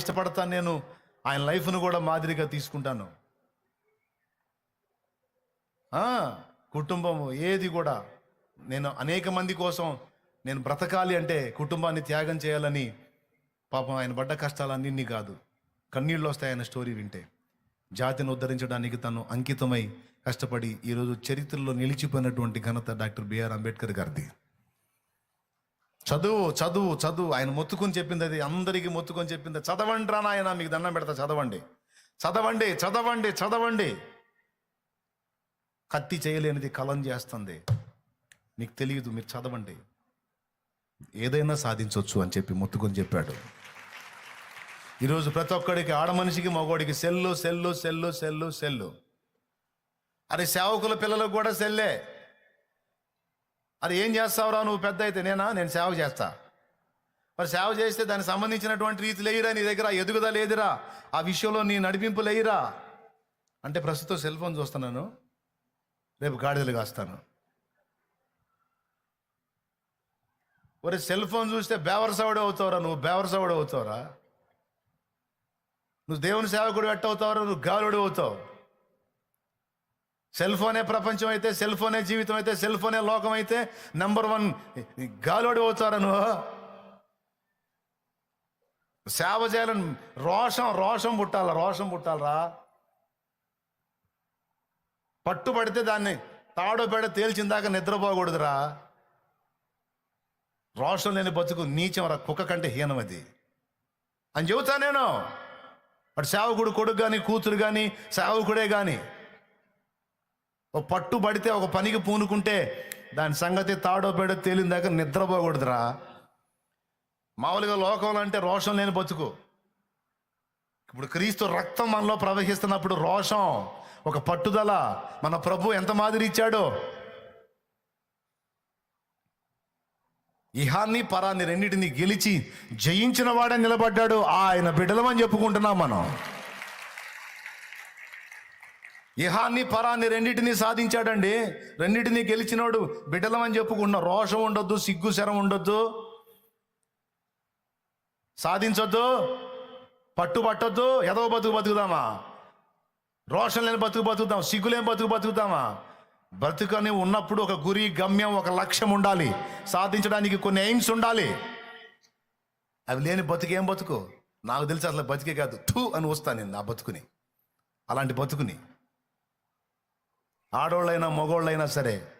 ఇష్టపడతాను నేను ఆయన లైఫ్ను కూడా మాదిరిగా తీసుకుంటాను. కుటుంబం ఏది కూడా నేను అనేక మంది కోసం నేను బ్రతకాలి అంటే కుటుంబాన్ని త్యాగం చేయాలని పాపం ఆయన పడ్డ కష్టాలన్నీ కాదు. కన్నీళ్ళు వస్తాయి ఆయన స్టోరీ వింటే. జాతిని ఉద్ధరించడానికి తను అంకితమై కష్టపడి ఈరోజు చరిత్రలో నిలిచిపోయినటువంటి ఘనత డాక్టర్ బిఆర్ అంబేద్కర్ గారిది. చదువు చదువు చదువు. ఆయన మొత్తుకొని చెప్పింది అది. అందరికీ మొత్తుకొని చెప్పింది చదవండి రా నాయన మీకు దండం పెడతా చదవండి. చదవండి చదవండి చదవండి. కత్తి చేయలేనిది కలం చేస్తుంది. మీకు తెలియదు మీరు చదవండి. ఏదైనా సాధించవచ్చు అని చెప్పి మొత్తుకొని చెప్పాడు. ఈరోజు ప్రతి ఒక్కడికి ఆడ మనిషికి మగవాడికి cell cell cell cell cell. అరే సేవకుల పిల్లలకు కూడా సెల్లే. అది ఏం చేస్తావురా నువ్వు? పెద్ద అయితే నేనా? నేను సేవ చేస్తా. మరి సేవ చేస్తే దానికి సంబంధించినటువంటి రీతి లేయిరా నీ దగ్గర? ఎదుగుద లేదురా. ఆ విషయంలో నీ నడిపింపు లేయిరా. అంటే ప్రస్తుతం సెల్ ఫోన్ చూస్తున్నాను. రేపు గాడిదలు కాస్తాను. ఒరే సెల్ ఫోన్ చూస్తే బేవరసవుడే అవుతావురా నువ్వు? బేవరసవుడే అవుతావురా? నువ్వు దేవుని సేవకుడు ఎట్టవుతావురా? నువ్వు గాలుడు అవుతావు. సెల్ ఫోనే ప్రపంచం అయితే సెల్ ఫోనే జీవితం అయితే సెల్ ఫోనే లోకం అయితే నెంబర్ వన్ గాలోడి అవుతారా నువ్వు? సేవ చేయాలని రోషం రోషం పుట్టాల రోషం పుట్టాలరా? పట్టుబడితే దాన్ని తాడో పెడ తేల్చిన దాకా నిద్రపోకూడదురా. రోషం లేని బతుకు నీచం రా కుక్క కంటే హీనం అది. అని చెబుతా నేను. అటు సేవకుడు కొడుకు కానీ కూతురు కానీ సేవకుడే కానీ ఓ పట్టుబడితే ఒక పనికి పూనుకుంటే దాని సంగతి తాడో పేడో తేలిన దాకా నిద్రపోకూడదురా. మామూలుగా లోకంలో అంటే రోషం లేని బతుకు. ఇప్పుడు క్రీస్తు రక్తం మనలో ప్రవహిస్తున్నప్పుడు రోషం ఒక పట్టుదల. మన ప్రభు ఎంత మాదిరి ఇచ్చాడో. ఇహాన్ని పరాన్ని రెండింటిని గెలిచి జయించిన వాడే నిలబడ్డాడు. ఆయన బిడ్డలమని చెప్పుకుంటున్నాం మనం. ఇహాన్ని పరాన్ని రెండింటిని సాధించాడండి. రెండింటిని గెలిచినోడు బిడ్డలమని చెప్పుకున్న రోషం ఉండొద్దు సిగ్గు శరం ఉండొద్దు. సాధించొద్దు పట్టు పట్టొద్దు ఎదవ బతుకు బతుకుదామా? రోషం లేని బతుకు బతుకుదాం సిగ్గులేని బతుకు బతుకుదామా? బ్రతుకని ఉన్నప్పుడు ఒక గురి గమ్యం ఒక లక్ష్యం ఉండాలి. సాధించడానికి కొన్ని ఎయిమ్స్ ఉండాలి. అవి లేని బతుకు ఏం బతుకు? నాకు తెలిసి అసలు బతికే కాదు. టూ అని వస్తాను నేను నా బతుకుని. అలాంటి బతుకుని. ఆడోళ్ళైనా మగోళ్ళైనా సరే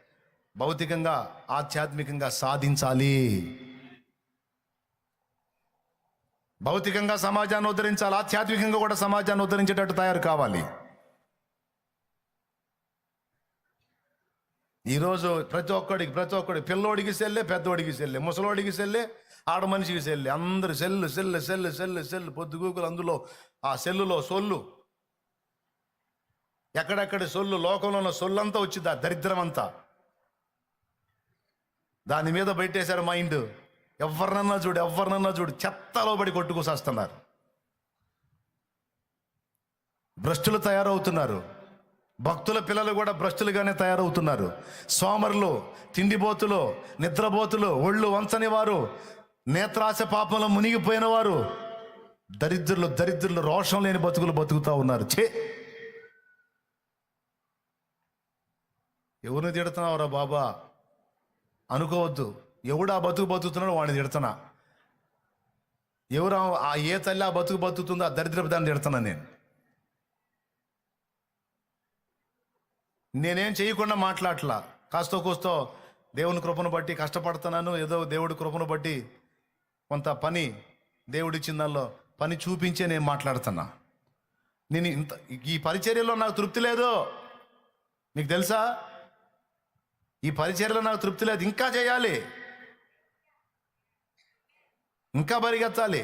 భౌతికంగా ఆధ్యాత్మికంగా సాధించాలి. భౌతికంగా సమాజాన్ని ఉద్ధరించాలి ఆధ్యాత్మికంగా కూడా సమాజాన్ని ఉద్ధరించేటట్టు తయారు కావాలి. ఈరోజు ప్రతి ఒక్కడికి ప్రతి ఒక్కడికి పిల్లోడికి సెల్లే పెద్దోడికి సెల్లే ముసలోడికి సెల్లే ఆడ మనిషికి సెల్లే. అందరు cell cell cell cell cell పొద్దుగూకులు అందులో ఆ సెల్లులో సొల్లు. ఎక్కడెక్కడ సొల్లు లోకంలో ఉన్న సొల్లంతా వచ్చింది ఆ దరిద్రం అంతా దాని మీద బయటేశారు మైండ్. ఎవరినన్నా చూడు ఎవరినన్నా చూడు చెత్తలో పడి కొట్టుకొసేస్తున్నారు భ్రష్టులు తయారవుతున్నారు. భక్తుల పిల్లలు కూడా భ్రష్టులుగానే తయారవుతున్నారు. సోమరులు తిండిబోతులు నిద్రబోతులు ఒళ్ళు వంచని వారు నేత్రాశ పాపంలో మునిగిపోయిన వారు దరిద్రులు దరిద్రులు రోషం లేని బతుకులు బతుకుతూ ఉన్నారు. చే ఎవరిని తిడుతున్నావురా బాబా? అనుకోవద్దు. ఎవడు ఆ బతుకు బతుకుతున్నాడో వాడిని తిడుతున్నా. ఎవరు ఆ- ఏ తల్లి ఆ బతుకు బతుకుతుందో ఆ దరిద్రపు దాన్ని తిడుతున్నా నేను. నేనేం చేయకుండా మాట్లాడలా కాస్తో కూస్తో దేవుని కృపను బట్టి కష్టపడుతున్నాను. ఏదో దేవుడి కృపను బట్టి కొంత పని దేవుడిచ్చిన దానిలో పని చూపించే నేను మాట్లాడుతున్నా. నేను ఇంత ఈ పరిచర్యలో నాకు తృప్తి లేదు. మీకు తెలుసా? ఈ పరిచర్యలో నాకు తృప్తి లేదు ఇంకా చేయాలి. ఇంకా పరిగెత్తాలి.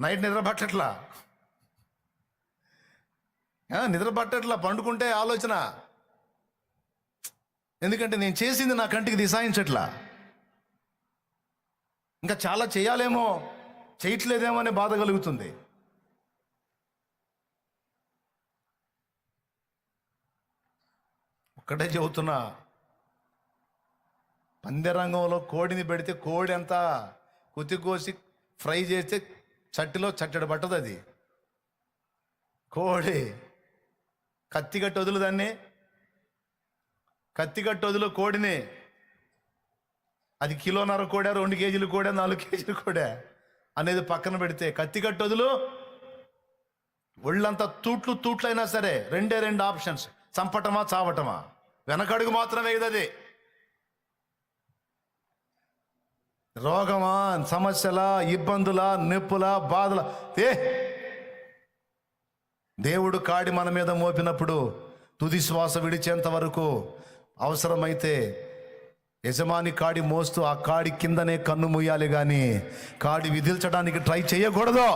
నైట్ నిద్ర పట్టట్లా నిద్ర పట్టట్లా పండుకుంటే ఆలోచన. ఎందుకంటే నేను చేసింది నా కంటికి దిశాయించట్లా. ఇంకా చాలా చేయాలేమో చేయట్లేదేమో అనే బాధ కలుగుతుంది. ఒక్కటే చెబుతున్నా. పందెరంగంలో కోడిని పెడితే కోడి ఎంత కుతి కోసి ఫ్రై చేస్తే చట్టిలో చట్టడి పట్టదు అది. కోడి కత్తిగట్టు వదులు దాన్ని. కత్తిగట్టు వదులు కోడిని. అది కిలోన్నర కోడా రెండు కేజీలు కోడా నాలుగు కేజీలు కోడా అనేది పక్కన పెడితే కత్తిగట్టు వదులు. ఒళ్ళంతా తూట్లు తూట్లైనా సరే రెండే రెండు ఆప్షన్స్ చంపటమా చావటమా. వెనకడుగు మాత్రమే ఇది అది. రోగమా సమస్యల ఇబ్బందుల నొప్పుల బాధల. ఏ! దేవుడు కాడి మన మీద మోపినప్పుడు తుది శ్వాస విడిచేంత వరకు అవసరమైతే యజమాని కాడి మోస్తూ ఆ కాడి కిందనే కన్ను మూయాలి కానీ కాడి విధిల్చడానికి ట్రై చేయకూడదు.